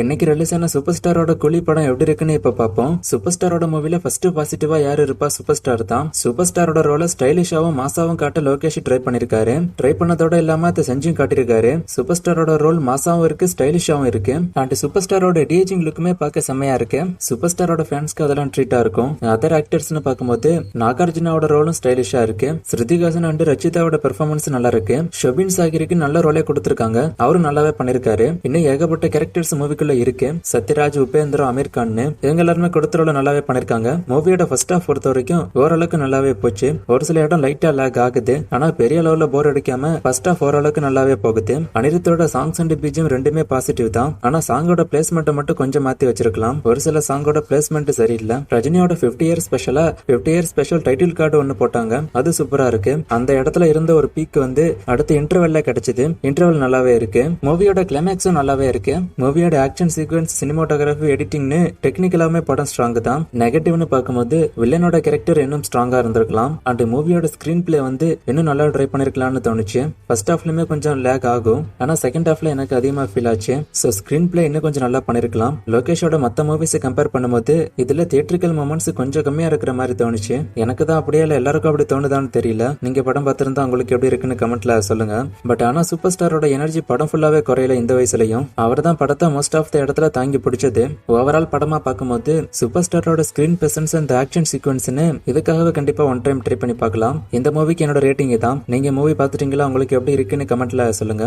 என்னைக்கு ரிலீஸ் ஆன சூப்பர் ஸ்டாரோட கூலி படம் எப்படி இருக்குன்னு இப்ப பார்ப்போம். சூப்பர் ஸ்டாரோட மூவில ஃபர்ஸ்ட் பாசிட்டிவா யார் இருப்பா? சூப்பர் ஸ்டார் தான். சூப்பர் ஸ்டாரோட ரோல ஸ்டைலிஷாவும் மாசாவும் காட்ட லோகேஷ் ட்ரை பண்ணிருக்காரு. ட்ரை பண்ணதோட இல்லாம அதை செஞ்சும் காட்டியிருக்காரு சூப்பர் ஸ்டாரோட ரோல் மாசாவும் இருக்கு ஸ்டைலிஷாவும் இருக்கு. அண்ட் சூப்பர் ஸ்டாரோட டீஜிங் லுக்குமே பார்க்க செம்மையா இருக்கு. சூப்பர் ஸ்டாரோட ஃபேன்ஸ்க்கு அதெல்லாம் ட்ரீட்டா இருக்கும். அதர் ஆக்டர்ஸ்னு பார்க்கும்போது நாகார்ஜுனாவோட ரோலும் ஸ்டைலிஷா இருக்கு. ஸ்ருதிகாசன் அண்ட் ரச்சிதாவோட பெர்ஃபார்மன்ஸ் நல்லா இருக்கு. ஷொபின் சாகிருக்கு நல்ல ரோலே கொடுத்திருக்காங்க. அவரும் நல்லாவே பண்ணிருக்காரு. இன்னும் ஏகப்பட்ட கேரக்டர்ஸ் மூவிக்குள்ள இருக்கு சத்யராஜ் உபேந்திரம் அமீர் கான் இவங்க எல்லாருமே கொடுத்த நல்லாவே பண்ணிருக்காங்க. மூவியோட ஃபர்ஸ்ட் ஹாஃப் பொறுத்த வரைக்கும் ஓரளவுக்கு நல்லாவே போச்சு. ஒரு சில இடம் லைட்டா லேக் ஆகுது. ஆனா பெரிய லெவல்ல போர் அடிக்காம ஃபர்ஸ்ட் ஹாஃப் ஓரளவுக்கு நல்லாவே போகுது. அனிருத்தோட சாங்ஸ் அண்ட் பீஜியம் ரெண்டுமே பாசிட்டிவ் தான். ஆனா சாங்கோட பிளேஸ்மெண்ட் மட்டும் கொஞ்சம் மாத்தி வச்சிருக்கலாம். ஒரு சில சாங்கோட பிளேஸ்மெண்ட் சரியில்லை. ரஜினியோட 50 இயர் ஸ்பெஷலா 50 இயர் ஸ்பெஷல் டைட்டில் கார்டு ஒன்னு போட்டாங்க. அது சூப்பரா இருக்கு. அந்த இடத்துல இருந்த ஒரு பீக் வந்து அடுத்து இன்டர்வெல்ல கிடைச்சது. இன்டர்வெல் நல்லாவே இருக்கு. மூவியோட கிளைமேக்ஸும் நல்லாவே இருக்கு. மூவியோட ஆக்ஷன் சீக்வன்ஸ் சினிமாட்டோகிராஃபி எடிட்டிங்னு டெக்னிக்கலாமே படம் ஸ்ட்ராங் தான். நெகட்டிவ்னு பார்க்கும்போது வில்லனோட கேரக்டர் இன்னும் ஸ்ட்ராங்கா இருந்திருக்கலாம். அண்ட் மூவியோட ஸ்கிரீன் பிளே வந்து இன்னும் நல்லா ட்ரை பண்ணிருக்கலாம்னு தோணுச்சு. ஃபர்ஸ்ட் ஹாஃப்லயுமே கொஞ்சம் லேக் ஆகும். ஆனா செகண்ட் ஹாஃப்ல எனக்கு அதிகமா ஃபீல் ஆச்சு. ஸோ ஸ்கிரீன் பிளே இன்னும் கொஞ்சம் நல்லா பண்ணிருக்கலாம். லோகேஷோட மத்த மூவிஸை கம்பேர் பண்ணும்போது இதுல தியேட்ரிக்கல் மூமெண்ட்ஸ் கொஞ்சம் கம்மியா இருக்கிற மாதிரி தோணுச்சு. எனக்கு தான் அப்படியே இல்லை எல்லாருக்கும் அப்படி தோணுதான்னு தெரியல. நீங்க படம் பார்த்திருந்தா உங்களுக்கு எப்படி இருக்குன்னு கமெண்ட்ல சொல்லுங்க. பட் ஆனா சூப்பர் ஸ்டாரோட எனர்ஜி படம் ஃபுல்லாவே குறையல இந்த வயசுலயும். அவர் தான் படத்தை மோஸ்ட் ஆஃப் த இடத்துல தாங்கி பிடிச்சது. ஓவரால் படமா பார்க்கும்போது சூப்பர் ஸ்டாரோட ஸ்கிரீன் பிரசன்ஸ் அண்ட் ஆக்ஷன் சீக்வன்ஸ்னு இதுக்காகவே கண்டிப்பா ஒன் டைம் ட்ரை பண்ணி பார்க்கலாம். இந்த மூவிக்கு என்னோட ரேட்டிங் தான் நீங்க மூவி பார்த்துட்டீங்களா? உங்களுக்கு எப்படி இருக்குன்னு கமெண்ட்ல சொல்லுங்க.